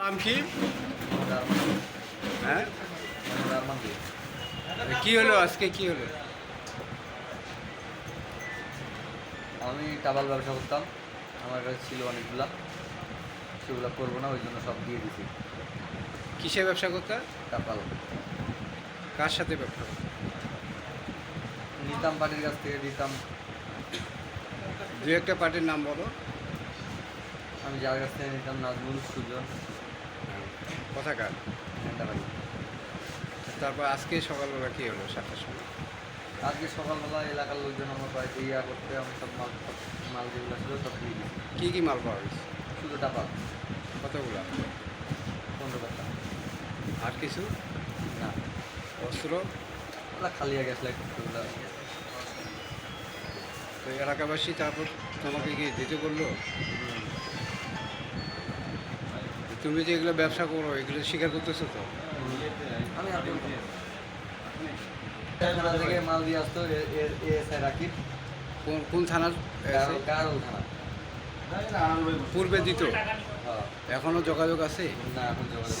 নাম কি? হ্যাঁ? কি হলো আজকে? কি হলো? আমি টাবাল ব্যবসা করতাম। আমার কাছে ছিল অনেকগুলা। সেগুলো করব না ওই জন্য সব দিয়ে দিছি। কিসে ব্যবসা করতে? টাপাল কার সাথে ব্যবসা করতে? নিতাম পার্টির কাছ থেকে দিতাম। দু একটা পার্টির নাম বলো। আমি যার কাছ থেকে নিতাম নাজমুল সুজন। কোথাকার? তারপর আজকে সকালবেলা কি হলো সাতটার সময়? আজকে সকালবেলা এলাকার লোকজন আমার বাড়িতে ইয়া করতে আমি সব মাল মাল যেগুলো ছিল সব দিয়ে দিছি কি কি মাল পাওয়া গেছে? শুধু টাপাল কতগুলা? পনেরো টাকা। আর কিছু? না। অস্ত্র? ওরা খালি হয়ে গেছিল তো এলাকাবাসী তারপর তোমাকে কি দিতে বলল? তুমি যে এগুলো ব্যবসা করো এগুলো স্বীকার করতেছো তো আমি। থানা থেকে মাল দিয়ে আসতো এএসআই রাকিব কোন কোন থানার? থানা পূর্বে দিত হ্যাঁ এখনও যোগাযোগ আছে না এখন যোগাযোগ।